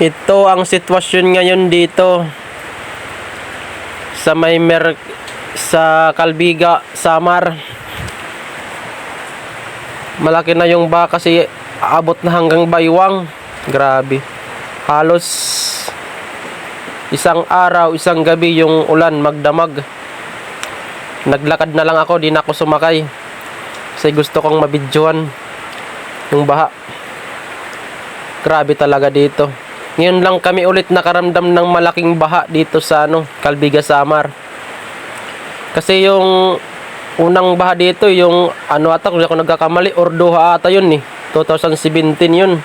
Ito ang sitwasyon ngayon dito sa may mer sa Kalbiga, Samar. Malaki na yung ba kasi abot na hanggang baywang. Grabe. Halos isang araw, isang gabi yung ulan magdamag. Naglakad na lang ako, di na ako sumakay. Kasi gusto kong mabidyohan yung baha. Grabe talaga dito. Ngayon lang kami ulit nakaramdam ng malaking baha dito sa ano, Calbiga Samar. Kasi yung unang baha dito, yung ano ata, kung ako nagkakamali, Ordoha ata yun eh. 2017 yun.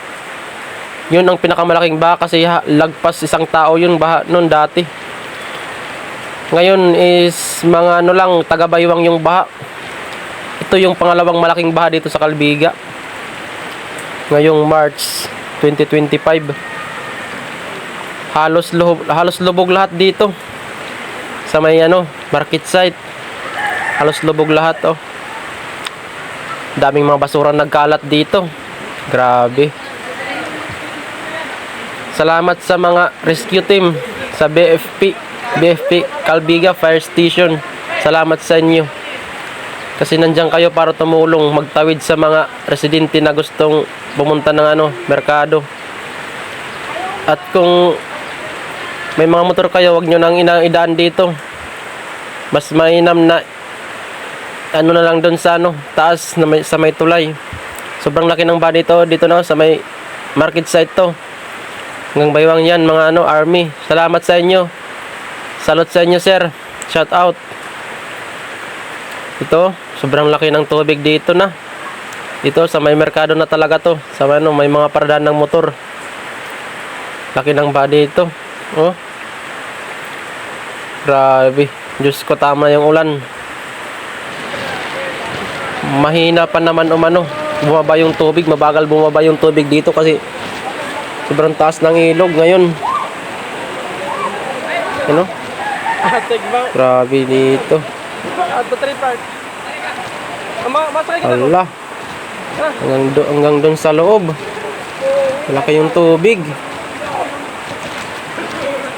Yun ang pinakamalaking baha kasi lagpas isang tao yun baha noon dati. Ngayon is mga ano lang, taga-baywang yung baha. Ito yung pangalawang malaking baha dito sa Calbiga. Ngayong March 2025 halos lubog, halos lubog lahat dito. Sa may ano market site. Halos lubog lahat oh. Daming mga basura nagkalat dito. Grabe. Salamat sa mga rescue team sa BFP BFP Calbiga Fire Station. Salamat sa inyo. Kasi nandiyan kayo para tumulong magtawid sa mga residente na gustong pumunta ng ano merkado. At kung may mga motor kayo, wag nyo nang idaan dito. Mas mainam na ano na lang doon sa ano, taas na may, sa may tulay. Sobrang laki ng body to dito na sa may market site to. Hanggang baywang yan mga ano, army. Salamat sa inyo. Salute sa inyo, sir. Shout out. Ito, sobrang laki ng tubig dito na. Ito sa may merkado na talaga to. Sa ano, may mga paradaan ng motor. Laki ng body ito. Oh. Grabe. Diyos ko tama yung ulan. Mahina pa naman umano. Bumaba yung tubig. Mabagal bumaba yung tubig dito kasi sobrang taas ng ilog ngayon. Ano? Grabe dito. Na. Ala. Hanggang, do, hanggang doon sa loob. Malaki yung tubig.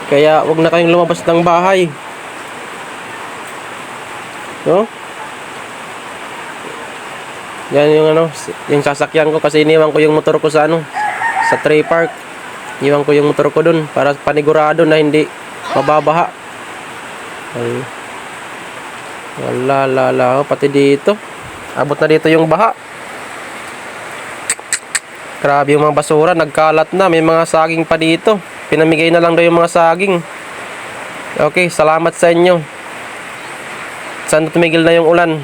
Kaya wag na kayong lumabas ng bahay. No? Yan yung ano, yung sasakyan ko kasi iniwan ko yung motor ko sa ano, sa tree park. Iniwan ko yung motor ko dun para panigurado na hindi mababaha. Ay. Wala, la, la, oh, pati dito. Abot na dito yung baha. Grabe yung mga basura, nagkalat na. May mga saging pa dito. Pinamigay na lang daw yung mga saging. Okay, salamat sa inyo. Sana tumigil na yung ulan.